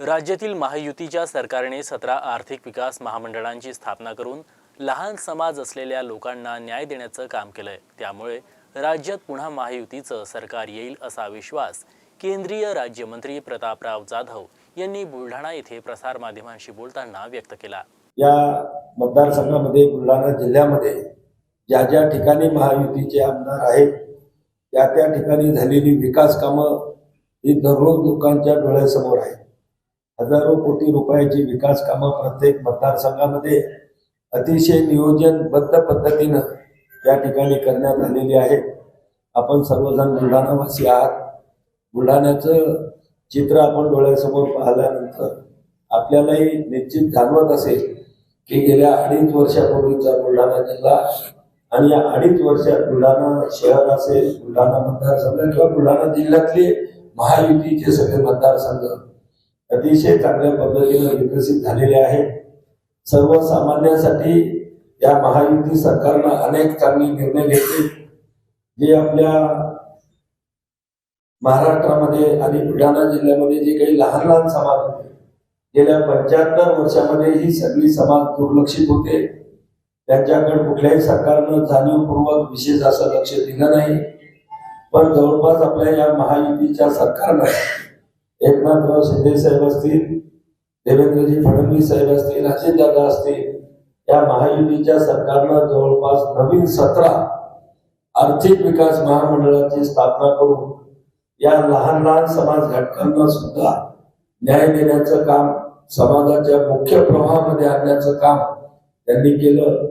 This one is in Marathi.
राज्यातील महायुतीच्या सरकारने सतरा आर्थिक विकास महामंडळांची स्थापना करून लहान समाज असलेल्या लोकांना न्याय देण्याचं काम केलंय. त्यामुळे राज्यात पुन्हा महायुतीचं सरकार येईल असा विश्वास केंद्रीय राज्यमंत्री प्रतापराव जाधव यांनी बुलढाणा येथे प्रसारमाध्यमांशी बोलताना व्यक्त केला. या मतदारसंघामध्ये बुलढाणा जिल्ह्यामध्ये ज्या ज्या ठिकाणी महायुतीचे आमदार आहेत त्या त्या ठिकाणी झालेली विकास कामं ही दररोज लोकांच्या डोळ्यासमोर आहे हजारो कोटी रुपयाची विकास कामं प्रत्येक मतदारसंघामध्ये अतिशय नियोजनबद्ध पद्धतीनं या ठिकाणी करण्यात आलेली आहेत आपण सर्वजण बुलढाणावासी आहात. बुलढाण्याचं चित्र आपण डोळ्यासमोर पाहिल्यानंतर आपल्यालाही निश्चित जाणवत असेल की गेल्या अडीच वर्षापूर्वीचा बुलढाणा जिल्हा आणि या अडीच वर्षात बुलढाणा शहर असेल बुलढाणा मतदारसंघ किंवा बुलढाणा जिल्ह्यातले महायुतीचे सगळे मतदारसंघ अतिशय चांगल्या पद्धतीनं विकसित झालेले आहेत सर्वसामान्यांसाठी या महायुती सरकारनं अनेक चांगले निर्णय घेतले जे आपल्या महाराष्ट्रामध्ये आणि बुलढाणा जिल्ह्यामध्ये जे काही लहान लहान समाज होते गेल्या पंच्याहत्तर वर्षामध्ये ही सगळी समाज दुर्लक्षित होते. त्यांच्याकडे कुठल्याही सरकारनं जाणीवपूर्वक विशेष असं लक्ष दिलं नाही. पण जवळपास आपल्या या महायुतीच्या सरकारनं एकनाथराव शिंदे साहेब असतील देवेंद्रजी फडणवीस साहेब असतील अजितदादा असतील या महायुतीच्या सरकारनं जवळपास नवीन सतरा आर्थिक विकास महामंडळाची स्थापना करून या लहान लहान समाज घटकांना सुद्धा न्याय देण्याचं काम समाजाच्या मुख्य प्रवाहामध्ये आणण्याचं काम त्यांनी केलं.